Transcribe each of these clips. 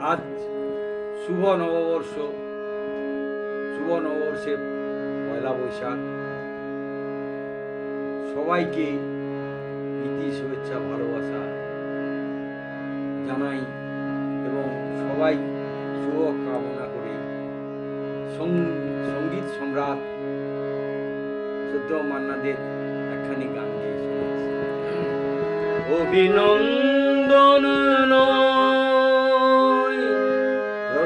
আজ শুভ নববর্ষ। শুভ নববর্ষে পয়লা বৈশাখ। সবাইকে প্রীতি, শুভেচ্ছা, ভালোবাসা জানাই এবং সবাই শুভ কামনা করে। সংগীত সম্রাট সদ্য মান্নাদের একখানি গান গিয়ে অভিনন্দন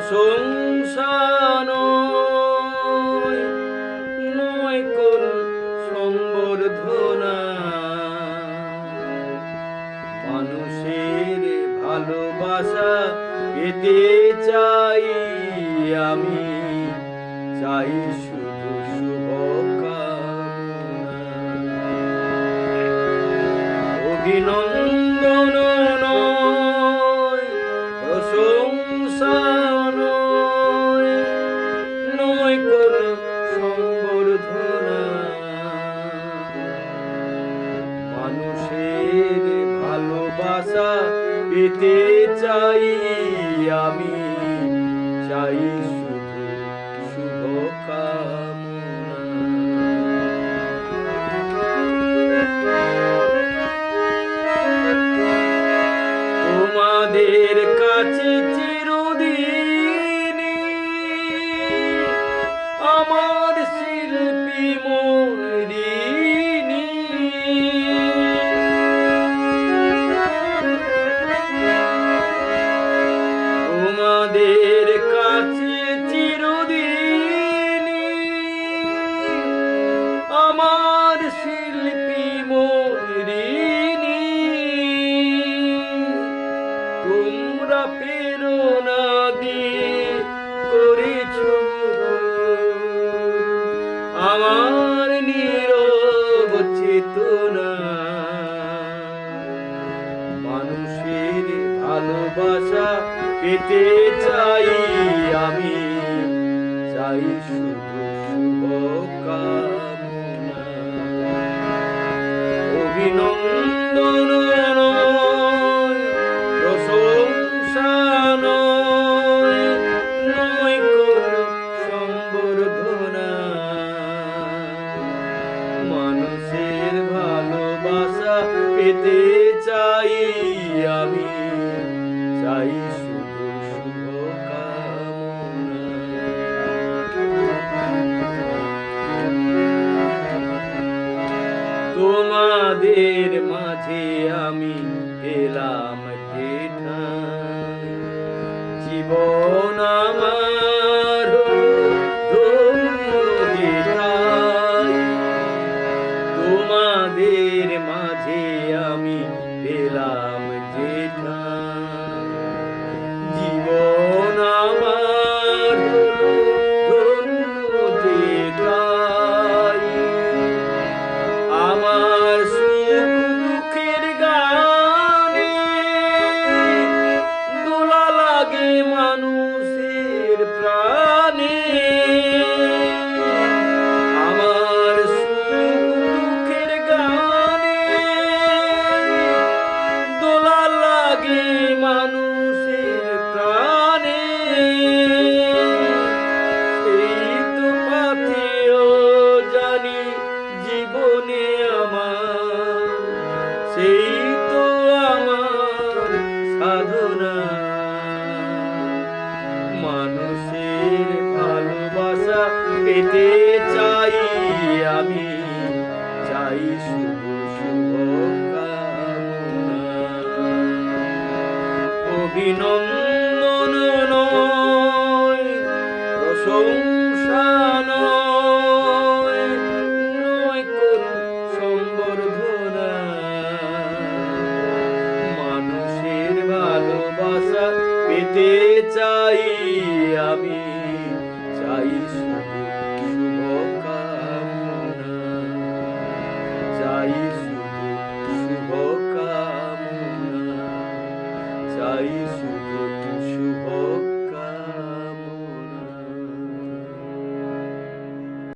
প্রশংসা নয় নয় কোন সম্বর্ধনা। মানুষের ভালোবাসা পেতে চাই আমি চাই শুধু অভিনন্দন ভালোবাসা পেতে চাই আমি চাই তোমরা প্রেরণা দিয়ে করেছ। আমার নীরব চেতনা। মানুষের ভালোবাসা পেতে চাই আমি। চাই শুধু শুভ কামনা অভিনন্দন। পেতে চাই আমি চাই তোমাদের মাঝে আমি পেলাম জীবন আমার আমি পেলাম যেঠা মানুষের ভালোবাসা পেতে চাই আমি। চাই শুভ শুভ অভিনন্দন প্রশংসা হতে চাই আমি চাই শুধু শুভকামনা। চাই শুধু চাই শুধু শুভ